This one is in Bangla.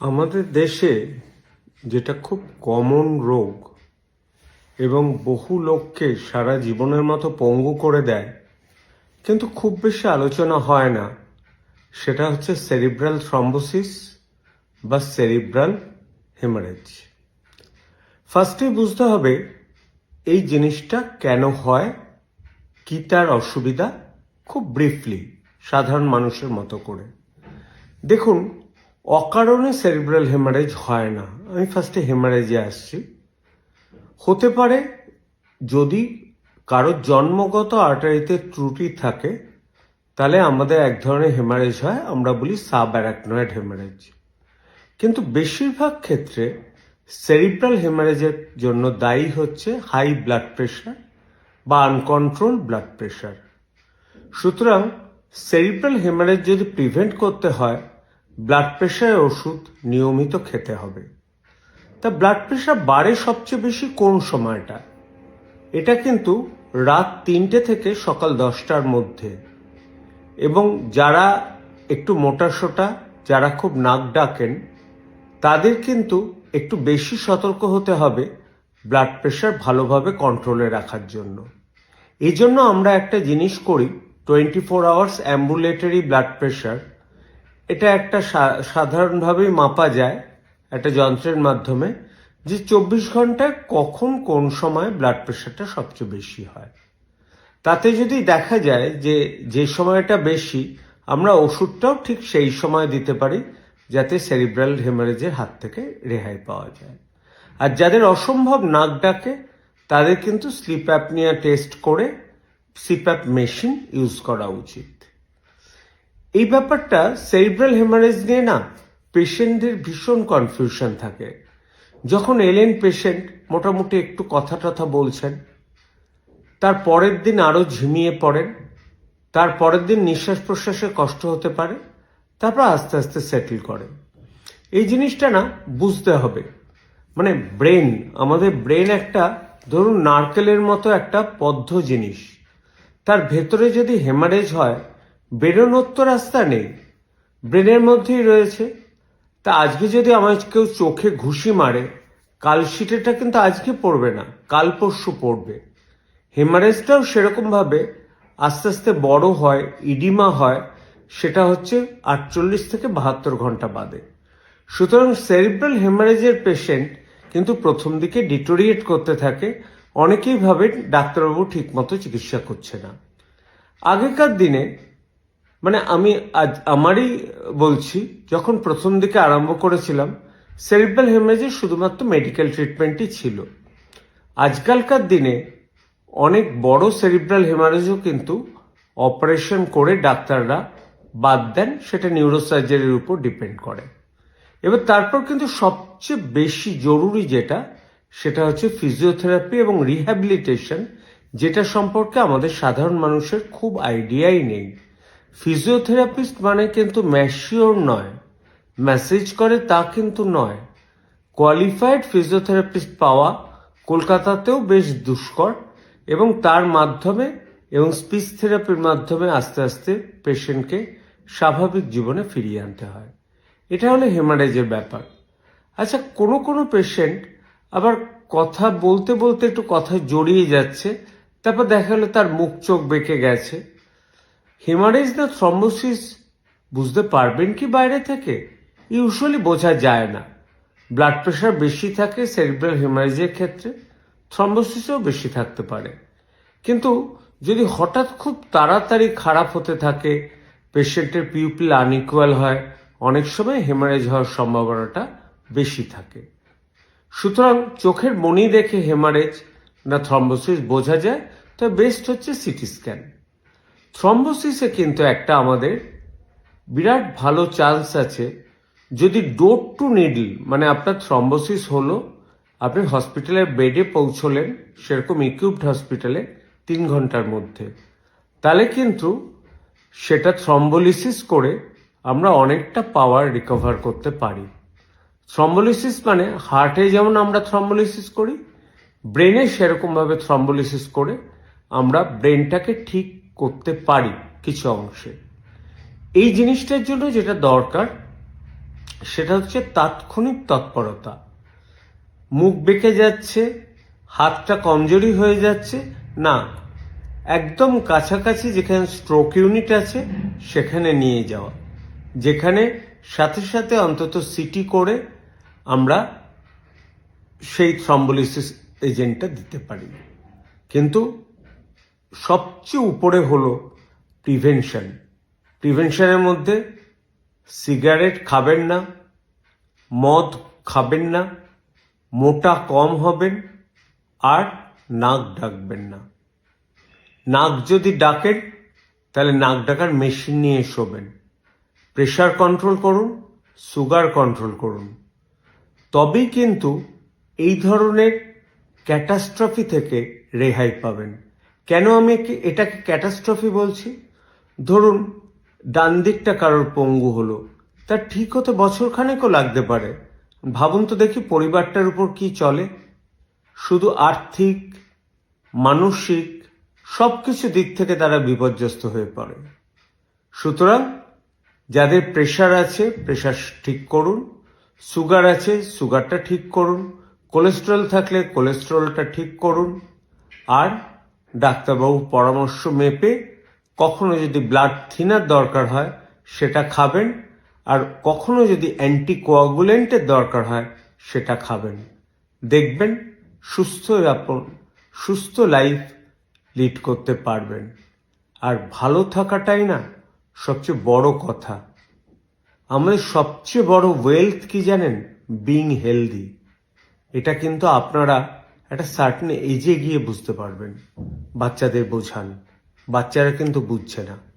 আমাদের দেশে যেটা খুব কমন রোগ এবং বহু লোককে সারা জীবনের মতো পঙ্গু করে দেয়, কিন্তু খুব বেশি আলোচনা হয় না। সেটা হচ্ছে সেরিব্রাল থ্রম্বোসিস বা সেরিব্রাল হেমারেজ ফার্স্টেই বুঝতে হবে এই জিনিসটা কেন হয়, কি তার অসুবিধা, খুব ব্রিফলি সাধারণ মানুষের মতো করে। দেখুন অকারণে সেরিব্রাল হেমারেজ হয় না। আমি ফার্স্টে হেমারেজে আসছি। হতে পারে যদি কারোর জন্মগত আর্টারিতে ত্রুটি থাকে, তাহলে আমাদের এক ধরনের হেমারেজ হয়, আমরা বলি সাব অ্যারাকনয়েড হেমারেজ কিন্তু বেশিরভাগ ক্ষেত্রে সেরিব্রাল হেমারেজের জন্য দায়ী হচ্ছে হাই ব্লাড প্রেশার বা আনকন্ট্রোল ব্লাড প্রেশার সুতরাং সেরিব্রাল হেমারেজ যদি প্রিভেন্ট করতে হয় ব্লাড প্রেশারের ওষুধ নিয়মিত খেতে হবে। তা ব্লাড প্রেশার বাড়ে সবচেয়ে বেশি কোন সময়টা? এটা কিন্তু রাত তিনটে থেকে সকাল দশটার মধ্যে। এবং যারা একটু মোটাসোটা যারা খুব নাক ডাকেন, তাদের কিন্তু একটু বেশি সতর্ক হতে হবে ব্লাড প্রেশার ভালোভাবে কন্ট্রোলে রাখার জন্য। এই জন্য আমরা একটা জিনিস করি twenty four hours ambulatory blood pressure এটা একটা সাধারণভাবেই মাপা যায় একটা যন্ত্রের মাধ্যমে যে চব্বিশ ঘন্টায় কখন কোন সময় ব্লাড প্রেশারটা সবচেয়ে বেশি হয়। তাতে যদি দেখা যায় যে যে সময়টা বেশি, আমরা ওষুধটাও ঠিক সেই সময় দিতে পারি যাতে সেরিব্রাল হেমারেজের হাত থেকে রেহাই পাওয়া যায়। আর যাদের অসম্ভব নাক ডাকে, তাদের কিন্তু স্লিপ অ্যাপ অ্যাপনিয়া টেস্ট করে সিপ্যাপ মেশিন ইউজ করা উচিত। এই ব্যাপারটা সেরিব্রাল হেমারেজ নিয়ে না পেশেন্টদের ভীষণ কনফিউশন থাকে। যখন এলেন পেশেন্ট মোটামুটি একটু কথা টথা বলছেন, তার পরের দিন আরও ঝিমিয়ে পড়েন, তার পরের দিন নিঃশ্বাস প্রশ্বাসে কষ্ট হতে পারে, তারপর আস্তে আস্তে সেটেল করে এই জিনিসটা না বুঝতে হবে। মানে ব্রেন আমাদের ব্রেন একটা, ধরুন নারকেলের মতো একটা পদ্ধ জিনিস। তার ভেতরে যদি হেমারেজ হয় বেরোনোর তো রাস্তা নেই। ব্রেনের মধ্যেই রয়েছে। তা আজকে যদি আমার কেউ চোখে ঘুষি মারে, কাল শিটেটা কিন্তু আজকে পড়বে না, কাল পরশু পড়বে। হেমারেজটাও সেরকমভাবে আস্তে আস্তে বড় হয়, ইডিমা হয়, সেটা হচ্ছে আটচল্লিশ থেকে বাহাত্তর ঘণ্টা বাদে। সুতরাং সেরিব্রাল হেমারেজের পেশেন্ট কিন্তু প্রথম দিকে ডিটোরিয়েট করতে থাকে, অনেকেই ভাবে ডাক্তারবাবু ঠিকমতো চিকিৎসা করছে না। আগেকার দিনে মানে আমি আজ আমারই বলছি, যখন প্রথম দিকে আরম্ভ করেছিলাম সেরিব্রাল হেমারেজের শুধুমাত্র মেডিকেল ট্রিটমেন্টই ছিল। আজকালকার দিনে অনেক বড় সেরিব্রাল হেমারেজও কিন্তু অপারেশন করে ডাক্তাররা বাদ দেন, সেটা নিউরোসার্জারির উপর ডিপেন্ড করে। এবার তারপর কিন্তু সবচেয়ে বেশি জরুরি যেটা, সেটা হচ্ছে ফিজিওথেরাপি এবং রিহ্যাবিলিটেশন যেটা সম্পর্কে আমাদের সাধারণ মানুষের খুব আইডিয়াই নেই। ফিজিওথেরাপিস্ট মানে কিন্তু ম্যাশিওর নয়। মেসেজ করে তা কিন্তু নয়। কোয়ালিফাইড ফিজিওথেরাপিস্ট পাওয়া কলকাতাতেও বেশ দুষ্কর এবং তার মাধ্যমে এবং স্পিচ থেরাপির মাধ্যমে আস্তে আস্তে পেশেন্টকে স্বাভাবিক জীবনে ফিরিয়ে আনতে হয়। এটা হলো হেমারেজের ব্যাপার। আচ্ছা কোনো কোনো পেশেন্ট আবার কথা বলতে বলতে একটু কথা জড়িয়ে যাচ্ছে, তারপর দেখা গেলো তার মুখ চোখ বেঁকে গেছে। হেমারেজ না থ্রম্বোসিস বুঝতে পারবেন কি বাইরে থেকে? ইউজুয়ালি বোঝা যায় না। ব্লাড প্রেশার বেশি থাকে সেরিব্রাল হেমারেজের ক্ষেত্রে, থ্রম্বোসিসও বেশি থাকতে পারে। কিন্তু যদি হঠাৎ খুব তাড়াতাড়ি খারাপ হতে থাকে, পেশেন্টের পিউপিল আনইকুয়াল হয়, অনেক সময় হেমারেজ হওয়ার সম্ভাবনাটা বেশি থাকে। সুতরাং চোখের মনি দেখে হেমারেজ না থ্রম্বোসিস বোঝা যায়, তো বেস্ট হচ্ছে সিটি স্ক্যান। থ্রম্বোসিসে কিন্তু একটা আমাদের বিরাট ভালো চান্স আছে, যদি ডোর টু নিডল মানে আপনার থ্রম্বোসিস হলো, আপনি হসপিটালের বেডে পৌঁছলেন, সেরকম ইকুইপড হসপিটালে তিন ঘণ্টার মধ্যে। তাহলে কিন্তু সেটা থ্রম্বোলিসিস করে আমরা অনেকটা পাওয়ার রিকভার করতে পারি। থ্রম্বোলিসিস মানে হার্টে যেমন আমরা থ্রম্বোলিসিস করি ব্রেনে সেরকমভাবে থ্রম্বোলিসিস করে আমরা ব্রেনটাকে ঠিক করতে পারি কিছু অংশে। এই জিনিসটার জন্য যেটা দরকার, সেটা হচ্ছে তাৎক্ষণিক তৎপরতা। মুখ বেঁকে যাচ্ছে, হাতটা কমজোরি হয়ে যাচ্ছে, না, একদম কাছাকাছি যেখানে স্ট্রোক ইউনিট আছে, সেখানে নিয়ে যাওয়া। যেখানে সাথে সাথে অন্তত সিটি করে আমরা সেই থ্রম্বোলিসিস এজেন্টটা দিতে পারি। কিন্তু সবচেয়ে উপরে হলো প্রিভেনশন প্রিভেনশনের মধ্যে সিগারেট খাবেন না, মদ খাবেন না, মোটা কম হবেন আর নাক ডাকবেন না। নাক যদি ডাকেন, তাহলে নাক ডাকার মেশিন নিয়ে শোবেন। প্রেশার কন্ট্রোল করুন সুগার কন্ট্রোল করুন। তবেই কিন্তু এই ধরনের ক্যাটাস্ট্রফি থেকে রেহাই পাবেন। কেন আমি এটাকে ক্যাটাস্ট্রফি বলছি? ধরুন, ডান দিকটা কারোর পঙ্গু হলো। তার ঠিক হতে বছর খানেকও লাগতে পারে। ভাবুন তো দেখি পরিবারটার উপর কি চলে। শুধু আর্থিক, মানসিক সব কিছু দিক থেকে তারা বিপর্যস্ত হয়ে পড়ে। সুতরাং, যাদের প্রেশার আছে, প্রেশার ঠিক করুন। সুগার আছে, সুগারটা ঠিক করুন। কোলেস্ট্রল থাকলে কোলেস্ট্রলটা ঠিক করুন। আর ডাক্তারবাবু পরামর্শ মেপে কখনো যদি ব্লাড থিনার দরকার হয়, সেটা খাবেন। আর কখনো যদি অ্যান্টি কোয়াগুলেন্টের দরকার হয়, সেটা খাবেন। দেখবেন সুস্থ আপন, সুস্থ লাইফ লিড করতে পারবেন। আর ভালো থাকাটাই না সবচেয়ে বড় কথা। আমাদের সবচেয়ে বড় ওয়েলথ কি জানেন? বিং হেলদি এটা কিন্তু আপনারা একটা সার্টেন এজে গিয়ে বুঝতে পারবেন। বাচ্চাদের বোঝান। বাচ্চারা কিন্তু বুঝছে না।